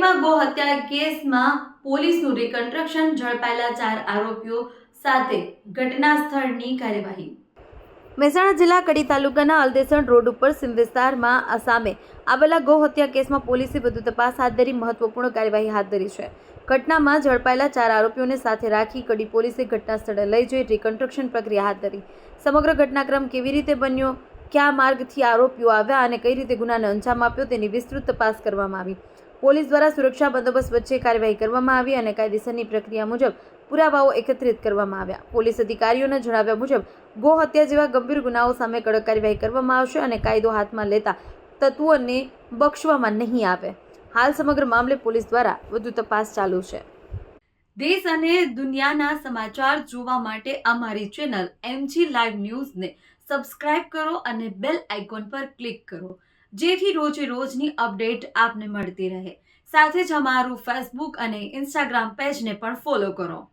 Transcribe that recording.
હત્યા કેસમાં પોલીસનું રિકન્સ્ટ્રક્શન ઝડપાયેલા ચાર આરોપીઓ સાથે ઘટના સ્થળની કાર્યવાહી. મહેસાણા જિલ્લા કડી તાલુકાના અલદેસણ રોડ ઉપર સિમ વિસ્તારમાં આસામે આવેલા ગૌ હત્યા કેસમાં પોલીસે વધુ તપાસ હાથ ધરી મહત્વપૂર્ણ કાર્યવાહી હાથ ધરી છે. ઘટનામાં ઝડપાયેલા ચાર આરોપીઓને સાથે રાખી કડી પોલીસે ઘટના સ્થળે લઈ જઈ રિકન્સ્ટ્રક્શન પ્રક્રિયા હાથ ધરી. સમગ્ર ઘટનાક્રમ કેવી રીતે બન્યો, કયા માર્ગથી આરોપીઓ આવ્યા અને કઈ રીતે ગુનાને અંજામ આપ્યો તેની વિસ્તૃત તપાસ કરવામાં આવી. પોલીસ દ્વારા સુરક્ષા બંદોબસ્ત વચ્ચે કાર્યવાહી કરવામાં આવી અને કાયદેસરની પ્રક્રિયા મુજબ પુરાવાઓ એકત્રિત કરવામાં આવ્યા. પોલીસ અધિકારીઓના જણાવ્યા મુજબ ગો હત્યા જેવા ગંભીર ગુનાઓ સામે કડક કાર્યવાહી કરવામાં આવશે અને કાયદો હાથમાં લેતા તત્વોને બક્ષવામાં નહીં આવે. હાલ સમગ્ર મામલે પોલીસ દ્વારા વધુ તપાસ ચાલુ છે. દેશ અને દુનિયાના સમાચાર જોવા માટે અમારી ચેનલ એમજી લાઈવ ન્યૂઝને સબસ્ક્રાઇબ કરો અને બેલ આઇકોન પર ક્લિક કરો. જેથી રોજે રોજની અપડેટ આપને મળતી રહે. સાથે જ અમારું ફેસબુક અને ઇન્સ્ટાગ્રામ પેજને પણ ફોલો કરો.